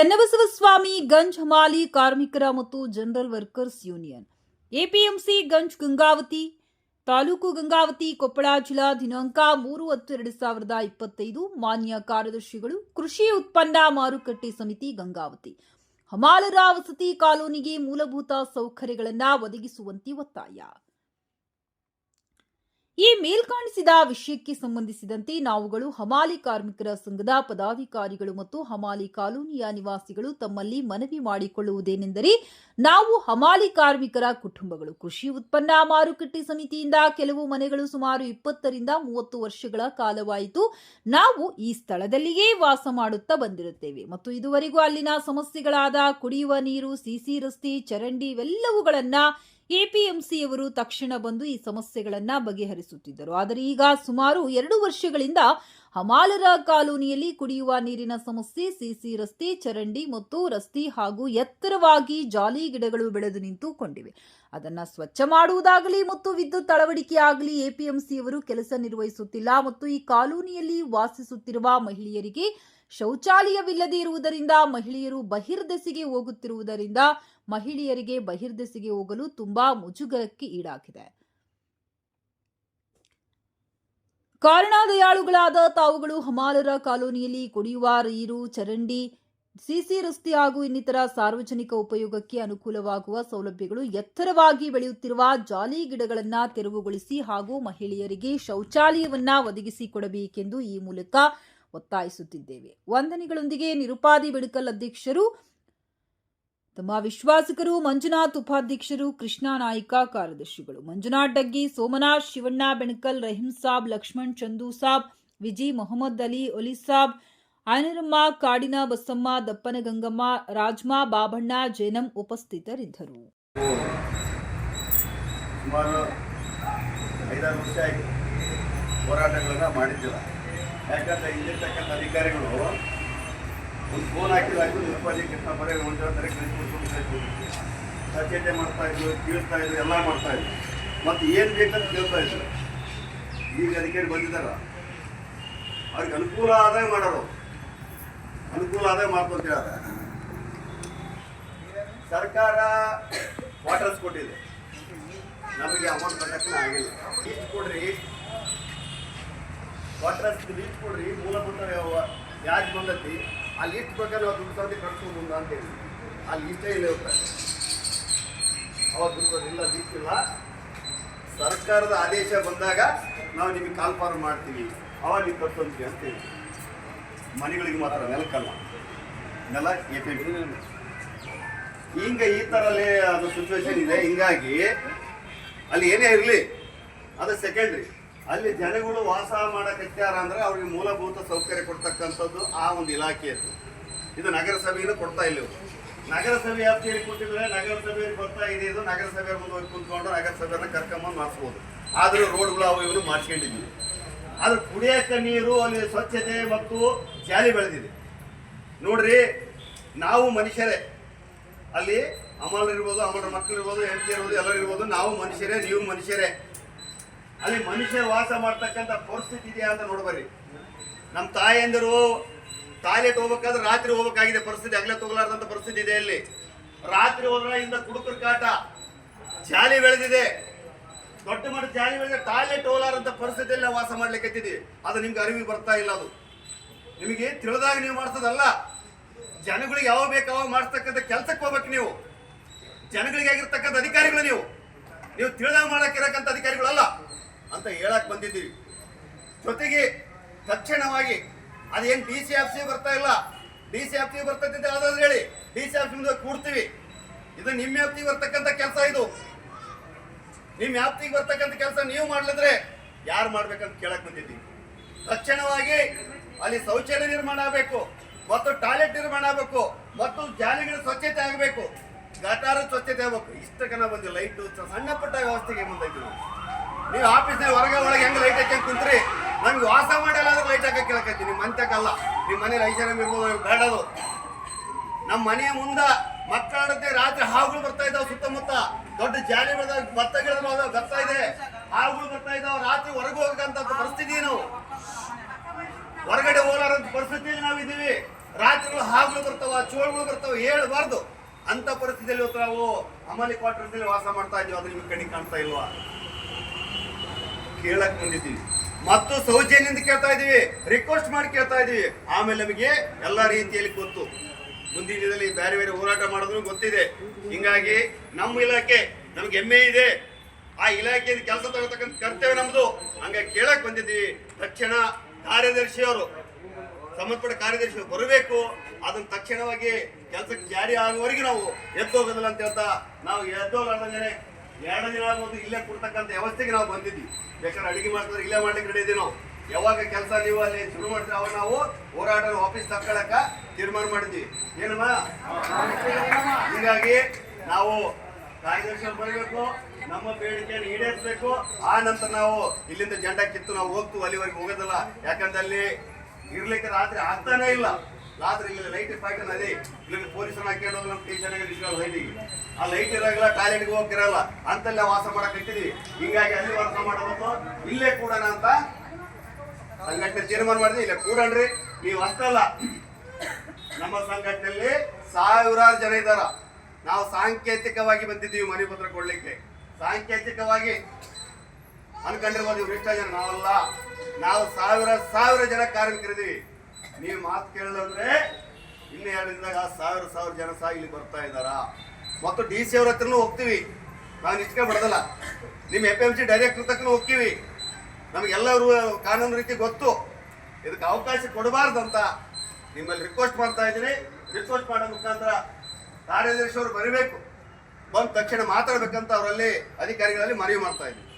ಚನ್ನಬಸವಸ್ವಾಮಿ ಗಂಜ್ ಹಮಾಲಿ, ಕಾರ್ಮಿಕರ ಮತ್ತು general workers union. APMC, Ganj Gangavathi, taluk Gangavathi, Koppal ಜಿಲ್ಲಾ ದಿನಾಂಕ ಮೂರು ಹತ್ತು ಎರಡು ಸಾವಿರದ ಇಪ್ಪತ್ತೈದು. ಮಾನ್ಯ ಕಾರ್ಯದರ್ಶಿಗಳು, ಕೃಷಿ ಉತ್ಪನ್ನ ಮಾರುಕಟ್ಟೆ ಸಮಿತಿ, ಗಂಗಾವತಿ. ಹಮಾಲರ ವಸತಿ ಕಾಲೋನಿಗೆ ಮೂಲಭೂತ ಸೌಕರ್ಯಗಳನ್ನು ಒದಗಿಸುವಂತೆ ಒತ್ತಾಯ. ಈ ಮೇಲ್ಕಾಣಿಸಿದ ವಿಷಯಕ್ಕೆ ಸಂಬಂಧಿಸಿದಂತೆ ನಾವುಗಳು ಹಮಾಲಿ ಕಾರ್ಮಿಕರ ಸಂಘದ ಪದಾಧಿಕಾರಿಗಳು ಮತ್ತು ಹಮಾಲಿ ಕಾಲೋನಿಯ ನಿವಾಸಿಗಳು ತಮ್ಮಲ್ಲಿ ಮನವಿ ಮಾಡಿಕೊಳ್ಳುವುದೇನೆಂದರೆ ನಾವು ಹಮಾಲಿ ಕಾರ್ಮಿಕರ ಕುಟುಂಬಗಳು. ಕೃಷಿ ಉತ್ಪನ್ನ ಮಾರುಕಟ್ಟೆ ಸಮಿತಿಯಿಂದ ಕೆಲವು ಮನೆಗಳು ಸುಮಾರು ಇಪ್ಪತ್ತರಿಂದ ಮೂವತ್ತು ವರ್ಷಗಳ ಕಾಲವಾಯಿತು. ನಾವು ಈ ಸ್ಥಳದಲ್ಲಿಯೇ ವಾಸ ಮಾಡುತ್ತಾ ಬಂದಿರುತ್ತೇವೆ. ಮತ್ತು ಇದುವರೆಗೂ ಅಲ್ಲಿನ ಸಮಸ್ಯೆಗಳಾದ ಕುಡಿಯುವ ನೀರು ಸಿಸಿ ರಸ್ತೆ, ಚರಂಡಿ ಇವೆಲ್ಲವುಗಳನ್ನ ಎಪಿಎಂಸಿಯವರು ತಕ್ಷಣ ಬಂದು ಈ ಸಮಸ್ಯೆಗಳನ್ನು ಬಗೆಹರಿಸುತ್ತಿದ್ದರು. ಆದರೆ ಈಗ ಸುಮಾರು ಎರಡು ವರ್ಷಗಳಿಂದ ಹಮಾಲರ ಕಾಲೋನಿಯಲ್ಲಿ ಕುಡಿಯುವ ನೀರಿನ ಸಮಸ್ಯೆ ಸಿಸಿ ರಸ್ತೆ, ಚರಂಡಿ ಮತ್ತು ರಸ್ತೆ ಹಾಗೂ ಎತ್ತರವಾಗಿ ಜಾಲಿ ಗಿಡಗಳು ಬೆಳೆದು ನಿಂತುಕೊಂಡಿವೆ. ಅದನ್ನು ಸ್ವಚ್ಛ ಮಾಡುವುದಾಗಲಿ ಮತ್ತು ವಿದ್ಯುತ್ ಅಳವಡಿಕೆಯಾಗಲಿ ಎಪಿಎಂಸಿಯವರು ಕೆಲಸ ನಿರ್ವಹಿಸುತ್ತಿಲ್ಲ ಮತ್ತು ಈ ಕಾಲೋನಿಯಲ್ಲಿ ವಾಸಿಸುತ್ತಿರುವ ಮಹಿಳೆಯರಿಗೆ ಶೌಚಾಲಯವಿಲ್ಲದೆ ಇರುವುದರಿಂದ ಮಹಿಳೆಯರು ಬಹಿರ್ದೆಸೆಗೆ ಹೋಗುತ್ತಿರುವುದರಿಂದ ಮಹಿಳೆಯರಿಗೆ ಬಹಿರ್ದೆಸೆಗೆ ಹೋಗಲು ತುಂಬಾ ಮುಜುಗರಕ್ಕೆ ಈಡಾಗಿದೆ. ಕಾರಣ ದಯಾಳುಗಳಾದ ತಾವುಗಳು ಹಮಾಲರ ಕಾಲೋನಿಯಲ್ಲಿ ಕುಡಿಯುವ ನೀರು, ಚರಂಡಿ, ಸಿಸಿ ರಸ್ತೆ ಹಾಗೂ ಇನ್ನಿತರ ಸಾರ್ವಜನಿಕ ಉಪಯೋಗಕ್ಕೆ ಅನುಕೂಲವಾಗುವ ಸೌಲಭ್ಯಗಳು ಎತ್ತರವಾಗಿ ಬೆಳೆಯುತ್ತಿರುವ ಜಾಲಿ ಗಿಡಗಳನ್ನ ತೆರವುಗೊಳಿಸಿ ಹಾಗೂ ಮಹಿಳೆಯರಿಗೆ ಶೌಚಾಲಯವನ್ನ ಒದಗಿಸಿಕೊಡಬೇಕೆಂದು ಈ ಮೂಲಕ ಒತ್ತಾಯಿಸುತ್ತಿದ್ದೇವೆ. ವಂದನೆಗಳೊಂದಿಗೆ ನಿರುಪಾದಿ ಬಿಡುಕಲ್ ಅಧ್ಯಕ್ಷರು, ತಮ್ಮ ವಿಶ್ವಾಸಕರು, ಮಂಜುನಾಥ್ ಉಪಾಧ್ಯಕ್ಷರು, ಕೃಷ್ಣ ನಾಯ್ಕ ಕಾರ್ಯದರ್ಶಿಗಳು. ಮಂಜುನಾಥ್ ಡಗ್ಗಿ, ಸೋಮನಾಥ್, ಶಿವಣ್ಣ ಬೆಣಕಲ್, ರಹೀಂ ಸಾಬ್, ಲಕ್ಷ್ಮಣ್, ಚಂದು ಸಾಬ್, ವಿಜಿ ಮೊಹಮ್ಮದ್ ಅಲಿ, ಒಲಿ ಸಾಬ್ ಆನರಮ್ಮ ಕಾಡಿನ ಬಸಮ್ಮ, ದಪ್ಪನ ಗಂಗಮ್ಮ, ರಾಜ್ಮಾ, ಬಾಬಣ್ಣ, ಜೇನಂ ಉಪಸ್ಥಿತರಿದ್ದರು. ಸುಮಾರು ಐದಾರು ವರ್ಷ ಆಯಿತು. ಮಾಡಿದ್ದಿಲ್ಲ ಯಾಕಂದ್ರೆ ಇಲ್ಲಿರ್ತಕ್ಕಂಥ ಅಧಿಕಾರಿಗಳು ಒಂದು ಫೋನ್ ಹಾಕಿದಾಗೂ ನಿರ್ಪಾದಿ ಕೃಷ್ಣ ಬರೀ ಒಂದು ಹೇಳ್ತಾರೆ ಸ್ವಚ್ಛತೆ ಮಾಡ್ತಾ ಇದ್ರು ಕೇಳ್ತಾ ಇದ್ರು, ಎಲ್ಲ ಮಾಡ್ತಾ ಇದ್ರು. ಮತ್ತು ಏನು ಬೇಕಂತ ಕೇಳ್ತಾ ಇದ್ರು. ಈಗ ಅಧಿಕಾರಿ ಬಂದಿದ್ದಾರ. ಅವ್ರಿಗೆ ಅನುಕೂಲ ಆದಾಯ ಮಾಡೋರು. ಅನುಕೂಲ ಆದಾಯ ಮಾಡ್ಕೊಂತ ಸರ್ಕಾರ ವಾಟರ್ಸ್ ಕೊಟ್ಟಿದೆ. ನಮಗೆ ಅಮೌಂಟ್ ಬರಕ್ಕೆ ಆಗಿಲ್ಲ. ಇಷ್ಟು ಕೊಡ್ರಿ? ವಾಟರ್ ಲೀಸ್ಟ್ ಕೊಡ್ರಿ ಮೂಲಭೂತ ಯಾಕೆ ಬಂದೈತಿ ಆ ಲೀಸ್ಟ್ ಪ್ರಕಾರ ನಾವು ದುಡ್ಡು ತಂದು ಕಟ್ಸ್ಕೊಂಡು ಅಂತ ಹೇಳಿ ಆ ಲೀಸ್ಟೇ ಇಲ್ಲ ಇರ್ತಾರೆ ಅವಾಗ ದುಡ್ಡು ಇಲ್ಲ ಲೀಸ್ಟ್ ಇಲ್ಲ ಸರ್ಕಾರದ ಆದೇಶ ಬಂದಾಗ ನಾವು ನಿಮಗೆ ಕಾಲ್ ಫಾರ್ಮ್ ಮಾಡ್ತೀವಿ ಅವಾಗ ನೀವು ಕಟ್ಕೊಂತೀವಿ ಅಂತೇಳಿ ಮನೆಗಳಿಗೆ ಮಾತ್ರ ನೆಲಕ್ಕಲ್ಲ ನೆಲ ಎ ಹಿಂಗೆ ಈ ಥರಲ್ಲಿ ಅದು ಸಿಚುವೇಶನ್ ಇದೆ ಹಿಂಗಾಗಿ ಅಲ್ಲಿ ಏನೇ ಇರಲಿ ಅದು ಸೆಕೆಂಡ್ರಿ ಅಲ್ಲಿ ಜನಗಳು ವಾಸ ಮಾಡಕ್ಕಾರ ಅಂದ್ರೆ ಅವ್ರಿಗೆ ಮೂಲಭೂತ ಸೌಕರ್ಯ ಕೊಡ್ತಕ್ಕಂಥದ್ದು ಆ ಒಂದು ಇಲಾಖೆಯದ್ದು ಇದು ನಗರಸಭೆಯನ್ನು ಕೊಡ್ತಾ ಇಲ್ಲ. ನಗರಸಭೆ ವ್ಯಾಪ್ತಿಯಲ್ಲಿ ಕೊಟ್ಟಿದ್ರೆ ನಗರಸಭೆಯಲ್ಲಿ ಬರ್ತಾ ಇದೆ ಇದು, ನಗರಸಭೆ ಮುಂದೆ ಹೋಗಿ ಕುಂತ್ಕೊಂಡು ನಗರಸಭೆಯನ್ನ ಕರ್ಕೊಂಬಂದು ಮಾಡಿಸ್ಬೋದು. ಆದರೂ ರೋಡ್ಗಳು ಅವು ಇವನು ಮಾಡಿಸ್ಕೊಂಡಿದ್ವಿ. ಆದ್ರೆ ಕುಡಿಯಕ್ಕೆ ನೀರು, ಅಲ್ಲಿ ಸ್ವಚ್ಛತೆ ಮತ್ತು ಜಾಲಿ ಬೆಳೆದಿದೆ. ನೋಡ್ರಿ, ನಾವು ಮನುಷ್ಯರೇ. ಅಲ್ಲಿ ಅಮಲ್ ಇರ್ಬೋದು ಅಮರ ಮಕ್ಕಳು ಇರ್ಬೋದು ಹೆಂಡತಿ ಇರ್ಬೋದು ಎಲ್ಲರೂ ಇರ್ಬೋದು ನಾವು ಮನುಷ್ಯರೇ, ನೀವು ಮನುಷ್ಯರೇ. ಅಲ್ಲಿ ಮನುಷ್ಯ ವಾಸ ಮಾಡ್ತಕ್ಕಂಥ ಪರಿಸ್ಥಿತಿ ಇದೆಯಾ ಅಂತ ನೋಡ್ಬರಿ ನಮ್ಮ ತಾಯಂದಿರು ಟಾಯ್ಲೆಟ್ ಹೋಗ್ಬೇಕಾದ್ರೆ ರಾತ್ರಿ ಹೋಗ್ಬೇಕಾಗಿದೆ ಪರಿಸ್ಥಿತಿ, ಅಗಲ ತಗೋಲಾರ್ದಂಥ ಪರಿಸ್ಥಿತಿ ಇದೆ ಅಲ್ಲಿ ರಾತ್ರಿ ಹೋದ್ರೆ ಇಂದ ಕುಡುಕರ ಕಾಟ, ಜಾಲಿ ಬೆಳೆದಿದೆ. ದೊಡ್ಡ ಮಟ್ಟ ಜಾಲಿ ಬೆಳೆದ ಟಾಯ್ಲೆಟ್ ಹೋಗ್ಲಾರಂಥ ಪರಿಸ್ಥಿತಿಯಲ್ಲಿ ನಾವು ವಾಸ ಮಾಡ್ಲಿಕ್ಕೆ ಅದು ನಿಮ್ಗೆ ಅರಿವಿ ಬರ್ತಾ ಇಲ್ಲ ಅದು. ನಿಮಗೆ ತಿಳಿದಾಗ ನೀವು ಮಾಡ್ಸೋದಲ್ಲ. ಜನಗಳಿಗೆ ಯಾವ ಬೇಕು ಅವಾಗ ಮಾಡಿಸ್ತಕ್ಕಂಥ ಕೆಲ್ಸಕ್ಕೆ ಹೋಗ್ಬೇಕು ನೀವು. ಜನಗಳಿಗೆ ಆಗಿರ್ತಕ್ಕಂಥ ಅಧಿಕಾರಿಗಳು ನೀವು. ನೀವು ತಿಳಿದಾಗ ಮಾಡಕ್ಕಿರಕ್ಕಂಥ ಅಧಿಕಾರಿಗಳಲ್ಲ. ಅಂತ ಹೇಳಕ್ ಬಂದಿದ್ದೀವಿ. ಜೊತೆಗೆ ತಕ್ಷಣವಾಗಿ ಅದೇನು ಡಿ ಸಿ ಆಫ್ಸಿಗೆ ಬರ್ತಾ ಇಲ್ಲ. ಡಿ ಸಿ ಆಫ್ಸಿಗೆ ಬರ್ತೈತೆ ಅಂತ ಯಾವ್ದಾದ್ರು ಹೇಳಿ. ಡಿ ಸಿ ಆಫ್ಸ್ ಮುಂದೆ ಕೂಡ್ತೀವಿ. ಇದು ನಿಮ್ಮ ವ್ಯಾಪ್ತಿಗೆ ಬರ್ತಕ್ಕಂಥ ಕೆಲಸ ಇದು. ನಿಮ್ಮ ವ್ಯಾಪ್ತಿಗೆ ಬರ್ತಕ್ಕಂಥ ಕೆಲಸ ನೀವು ಮಾಡ್ಲಿದ್ರೆ ಯಾರು ಮಾಡ್ಬೇಕಂತ ಕೇಳಕ್ ಬಂದಿದ್ದೀವಿ. ತಕ್ಷಣವಾಗಿ ಅಲ್ಲಿ ಶೌಚಾಲಯ ನಿರ್ಮಾಣ ಆಗಬೇಕು. ಮತ್ತು ಟಾಯ್ಲೆಟ್ ನಿರ್ಮಾಣ ಆಗಬೇಕು. ಮತ್ತು ಜಾಲಿಗಳ ಸ್ವಚ್ಛತೆ ಆಗಬೇಕು. ಗಟಾರ ಸ್ವಚ್ಛತೆ ಆಗಬೇಕು. ಇಷ್ಟಕ್ಕನ ಬಂದು ಲೈಟು ಸಣ್ಣ ಪುಟ್ಟ ವ್ಯವಸ್ಥೆಗೆ ಮುಂದಾಯ್ತು ನಾವು ಆಫೀಸ್ನಲ್ಲಿ ಹೊರಗೆ ಒಳಗೆ ಹೆಂಗೆ ಲೈಟ್ ಹಾಕಿ ಕುಂತ್ರಿ? ನಮ್ಗೆ ವಾಸ ಮಾಡಲ್ಲ ಅಂದ್ರೆ ಲೈಟ್ ಹಾಕಿ ಕೇಳಕತ್ತಿ. ನಿಮ್ಮ ಮಂತಕ್ಕಲ್ಲ ನಿಮ್ಮ ಮನೇಲಿ ಐಷಾರಾಮ್ ಇರ್ಬೋದು ಬೇಡದು ನಮ್ಮ ಮನೆಯ ಮುಂದ ಮಕ್ಕಳಾಡತ್ತೆ ರಾತ್ರಿ ಹಾವುಗಳು ಬರ್ತಾ ಇದ್ದಾವೆ ಸುತ್ತಮುತ್ತ. ದೊಡ್ಡ ಜಾಲಿ ಬೆಳೆದ ಭತ್ತ ಗಿಡದ ಬರ್ತಾ ಇದೆ. ಹಾವುಗಳು ಬರ್ತಾ ಇದ್ದಾವೆ. ರಾತ್ರಿ ಹೊರಗೆ ಹೋಗಕ್ಕಂತ ಪರಿಸ್ಥಿತಿ ನಾವು ಹೊರಗಡೆ ಹೋಲಾರಂತ ಪರಿಸ್ಥಿತಿಯಲ್ಲಿ ನಾವು ಇದೀವಿ ರಾತ್ರಿಗಳು ಹಾವುಗಳು ಬರ್ತಾವ, ಚೋಳುಗಳು ಬರ್ತಾವ, ಹೇಳಬಾರ್ದು. ಅಂತ ಪರಿಸ್ಥಿತಿಯಲ್ಲಿ ಇವತ್ತು ನಾವು ಅಮಲಿ ಕ್ವಾರ್ಟರ್ಸ್ ವಾಸ ಮಾಡ್ತಾ ಇದೀವಿ ಅದು ನಿಮ್ಗೆ ಕಣ್ಣಿಗೆ ಕಾಣ್ತಾ ಇಲ್ವಾ? ಕೇಳಕ್ ಬಂದಿದ್ದೀವಿ ಮತ್ತು ಸೌಜನ್ಯದಿಂದ ಕೇಳ್ತಾ ಇದೀವಿ ರಿಕ್ವೆಸ್ಟ್ ಮಾಡಿ ಕೇಳ್ತಾ ಇದೀವಿ ಆಮೇಲೆ ನಮಗೆ ಎಲ್ಲ ರೀತಿಯಲ್ಲಿ ಗೊತ್ತು. ಮುಂದಿನ ದಿನದಲ್ಲಿ ಬೇರೆ ಬೇರೆ ಹೋರಾಟ ಮಾಡಿದ್ರು ಗೊತ್ತಿದೆ. ಹಿಂಗಾಗಿ ನಮ್ಮ ಇಲಾಖೆ, ನಮ್ಗೆ ಹೆಮ್ಮೆ ಇದೆ. ಆ ಇಲಾಖೆಯಿಂದ ಕೆಲಸ ತಗೋತಕ್ಕಂಥ ಕರ್ತವ್ಯ ನಮ್ಮದು ಹಂಗಾಗಿ ಕೇಳಕ್ ಬಂದಿದ್ದೀವಿ. ತಕ್ಷಣ ಕಾರ್ಯದರ್ಶಿ ಅವರು ಸಂಬಂಧಪಟ್ಟ ಕಾರ್ಯದರ್ಶಿ ಬರಬೇಕು. ಅದನ್ನ ತಕ್ಷಣವಾಗಿ ಕೆಲಸಕ್ಕೆ ಜಾರಿ ಆಗುವವರೆಗೆ ನಾವು ಎದ್ದೋಗೋದಿಲ್ಲ ಅಂತ ಹೇಳ್ತಾ ನಾವು ಎದ್ದೋಗಲಾರ್ದಂಗೆ ಎರಡು ದಿನ ಆಗೋದು ಇಲ್ಲೇ ಕೊಡ್ತಕ್ಕಂಥ ವ್ಯವಸ್ಥೆಗೆ ನಾವು ಬಂದಿದ್ವಿ. ಬೇಕಾದ್ರೆ ಅಡುಗೆ ಮಾಡ್ತಾರೆ ಇಲ್ಲೇ ಮಾಡ್ಲಿಕ್ಕೆ ರೆಡಿ ನಾವು. ಯಾವಾಗ ಕೆಲಸ ನೀವು ಅಲ್ಲಿ ಶುರು ಮಾಡ್ತೀವಿ ಅವಾಗ ನಾವು ಹೋರಾಟ ವಾಪಸ್ ತಕ್ಕೊಳಕ ತೀರ್ಮಾನ ಮಾಡಿದ್ವಿ. ಏನಮ್ಮ? ಹೀಗಾಗಿ ನಾವು ಕಾರ್ಯದರ್ಶಿ ಬರಬೇಕು, ನಮ್ಮ ಬೇಡಿಕೆಯನ್ನು ಈಡೇರಿಸಬೇಕು. ಆ ನಂತರ ನಾವು ಇಲ್ಲಿಂದ ಜಂಡ ಕಿತ್ತು ನಾವು ಹೋಗ್ತು ಅಲ್ಲಿವರೆಗೆ ಹೋಗೋದಲ್ಲ. ಯಾಕಂದ್ರೆ ಅಲ್ಲಿ ಇರ್ಲಿಕ್ಕೆ ರಾತ್ರಿ ಆಗ್ತಾನೇ ಇಲ್ಲ. ರಾತ್ರಿ ಇಲ್ಲಿ ಲೈಟ್ ಪ್ಯಾಕನ್ ಅದೇ ಇಲ್ಲಿ ಪೊಲೀಸರು ಹಾಕೊಂಡು ನಮ್ಮ ಸ್ಟೇಷನ್ ಲೈಟಿಗೆ ಆ ಲೈಟ್ ಇರೋಲ್ಲ ಟಾಯ್ಲೆಟ್ಗೆ ಹೋಗಿರಲ್ಲ ಅಂತಲ್ಲೇ ವಾಸ ಮಾಡಕ್ ಇಟ್ಟಿದೀವಿ ಹಿಂಗಾಗಿ ಅಲ್ಲಿ ವಾಸ ಮಾಡೋದು ಇಲ್ಲೇ ಕೂಡೋಣ ಅಂತ ಸಂಘಟನೆ ತೀರ್ಮಾನ ಮಾಡಿದ್ವಿ ಇಲ್ಲೇ ಕೂಡಣ್ರಿ. ನೀವು ಅಷ್ಟಲ್ಲ. ನಮ್ಮ ಸಂಘಟನೆಯಲ್ಲಿ ಸಾವಿರಾರು ಜನ ಇದ್ದಾರ ನಾವು ಸಾಂಕೇತಿಕವಾಗಿ ಬಂದಿದ್ದೀವಿ ಮನೆ ಪತ್ರ ಕೊಡ್ಲಿಕ್ಕೆ. ಸಾಂಕೇತಿಕವಾಗಿ ಅನ್ಕೊಂಡಿರ್ಬೋದು ಇವ್ರು ಇಷ್ಟ ಜನ. ನಾವಲ್ಲ. ನಾವು ಸಾವಿರ ಸಾವಿರ ಜನ ಕಾರ್ಮಿಕರಿದ್ದೀವಿ. ನೀವು ಮಾತು ಕೇಳಿದ್ರೆ ಇನ್ನು ಹೇಳಿದಾಗ ಸಾವಿರ ಸಾವಿರ ಜನ ಸಹ ಇಲ್ಲಿ ಬರ್ತಾ ಇದ್ದಾರಾ? ಮತ್ತು ಡಿ ಸಿ ಅವ್ರ ಹತ್ರನೂ ಹೋಗ್ತೀವಿ. ನಾನು ನಿಜಕ್ಕೆ ಬಿಡೋದಲ್ಲ ನಿಮ್ಮ ಎಫ್ ಎಂ ಸಿ ಡೈರೆಕ್ಟರ್ ತಕ್ಕನೂ ಹೋಗ್ತೀವಿ. ನಮಗೆಲ್ಲರೂ ಕಾನೂನು ರೀತಿ ಗೊತ್ತು. ಇದಕ್ಕೆ ಅವಕಾಶ ಕೊಡಬಾರ್ದಂತ ನಿಮ್ಮಲ್ಲಿ ರಿಕ್ವೆಸ್ಟ್ ಮಾಡ್ತಾ ಇದ್ದೀನಿ. ರಿಕ್ವೆಸ್ಟ್ ಮಾಡೋ ಮುಖಾಂತರ ಕಾರ್ಯದರ್ಶಿ ಅವರು ಬರಬೇಕು. ಬಂದ ತಕ್ಷಣ ಮಾತಾಡ್ಬೇಕಂತ ಅವರಲ್ಲಿ ಅಧಿಕಾರಿಗಳಲ್ಲಿ ಮನವಿ ಮಾಡ್ತಾ ಇದ್ದೀನಿ.